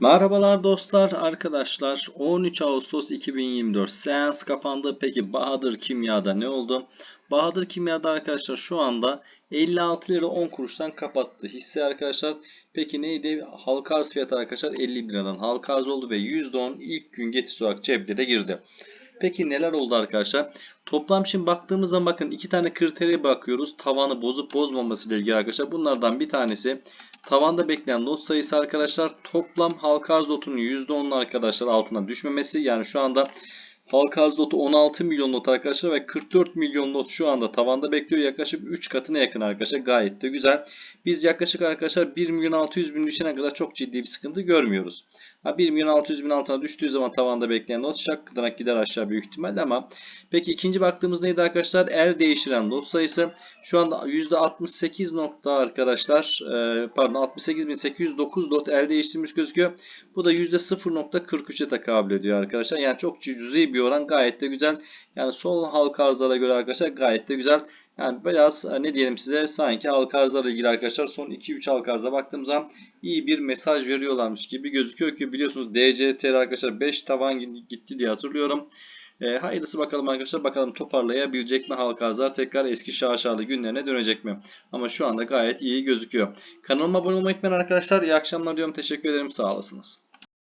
Merhabalar dostlar, arkadaşlar. 13 Ağustos 2024 seans kapandı. Peki Bahadır Kimya'da ne oldu? Bahadır Kimya'da arkadaşlar şu anda 56 lira 10 kuruştan kapattı hisse arkadaşlar. Peki neydi? Halka arz fiyatı arkadaşlar 50 liradan halka arz oldu ve %10 ilk gün getisi olarak ceplere girdi. Peki neler oldu arkadaşlar? Toplam şimdi baktığımız zaman bakın iki tane kritere bakıyoruz. Tavanı bozup bozmaması ile ilgili arkadaşlar. Bunlardan bir tanesi tavanda bekleyen lot sayısı arkadaşlar. Toplam halka arz lotunun %10'un arkadaşlar altına düşmemesi. Yani şu anda halka arz lotu 16 milyon lot arkadaşlar ve 44 milyon lot şu anda tavanda bekliyor. Yaklaşık 3 katına yakın arkadaşlar. Gayet de güzel. Biz yaklaşık arkadaşlar 1 milyon 600 bin düşene kadar çok ciddi bir sıkıntı görmüyoruz. Ha 1 milyon 600 bin altına düştüğü zaman tavanda bekleyen lot şakkıdanak gider aşağı büyük ihtimalle ama peki ikinci baktığımız neydi arkadaşlar? El değiştiren lot sayısı şu anda %68 nokta arkadaşlar e, pardon 68.809 lot el değiştirmiş gözüküyor. Bu da %0.43'e tekabül ediyor arkadaşlar. Yani çok cüzi bir oran gayet de güzel. Yani son halka arzlara göre arkadaşlar gayet de güzel. Yani biraz e, ne diyelim size sanki halka arzlarla ilgili arkadaşlar son 2-3 halka arza baktığım zaman iyi bir mesaj veriyorlarmış gibi gözüküyor ki biliyorsunuz DCTR arkadaşlar 5 tavan gitti diye hatırlıyorum. E, hayırlısı bakalım arkadaşlar. Bakalım toparlayabilecek mi halka arzlar tekrar eski şaşalı günlerine dönecek mi? Ama şu anda gayet iyi gözüküyor. Kanalıma abone olmayı unutmayın arkadaşlar. İyi akşamlar diyorum. Teşekkür ederim. Sağ olasınız.